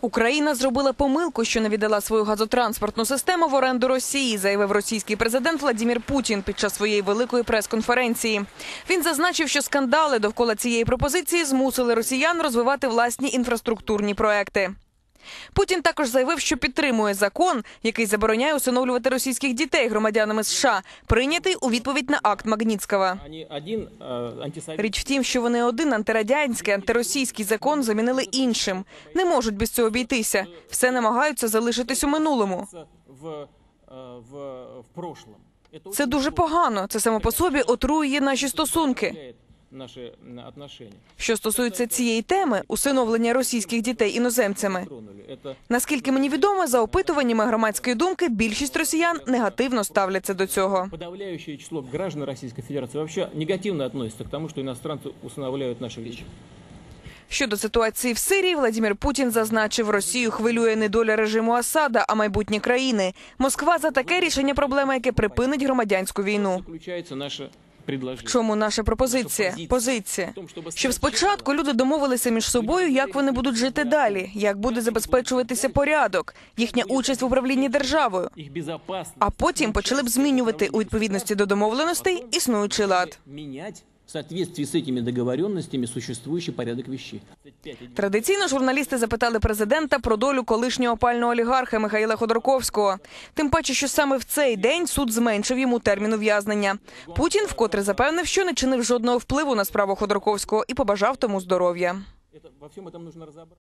Україна зробила помилку, що не віддала свою газотранспортну систему в оренду Росії, заявив російський президент Владимир Путін під час своєї великої прес-конференції. Він зазначив, що скандали довкола цієї пропозиції змусили росіян розвивати власні інфраструктурні проекти. Путін також заявив, що підтримує закон, який забороняє усиновлювати російських дітей громадянами США, прийнятий у відповідь на акт Магнітського. Они один э, антисовет... Річ в тім, що вони один антирадянський, антиросійський закон замінили іншим. Не можуть без цього обійтися. Все намагаються залишитись у минулому. в, э, в, в прошлом. Это Це дуже погано. Це само по собі отруює наші стосунки. укрепляет наши м, отношения. Що стосується цієї теми, усиновлення російських дітей іноземцями. Тронули. Это Наскільки мені відомо, за опитуваннями громадської думки більшість росіян негативно ставляться до цього. подавляющее число граждан Российской Федерации вообще негативно относится к тому, что иностранцы усыновляют наших детей. Щодо ситуації в Сирії, Владимир Путін зазначив, Росію хвилює не доля режиму Асада, а майбутнє країни. Москва за таке рішення проблеми, яке припинить громадянську війну. В чому наша пропозиція? Позиція. Щоб спочатку люди домовилися між собою, як вони будуть жити далі, як буде забезпечуватися порядок, їхня участь в управлінні державою. А потім почали б змінювати у відповідності до домовленостей існуючий лад. В соответствии с этими договоренностями существующий порядок вещей. Традиційно журналісти запитали президента про долю колишнього пального олігарха Михайла Ходорковського. Тим паче, що саме в цей день суд зменшив йому термін ув'язнення. Путін вкотре запевнив, що не чинив жодного впливу на справу Ходорковського і побажав тому здоров'я.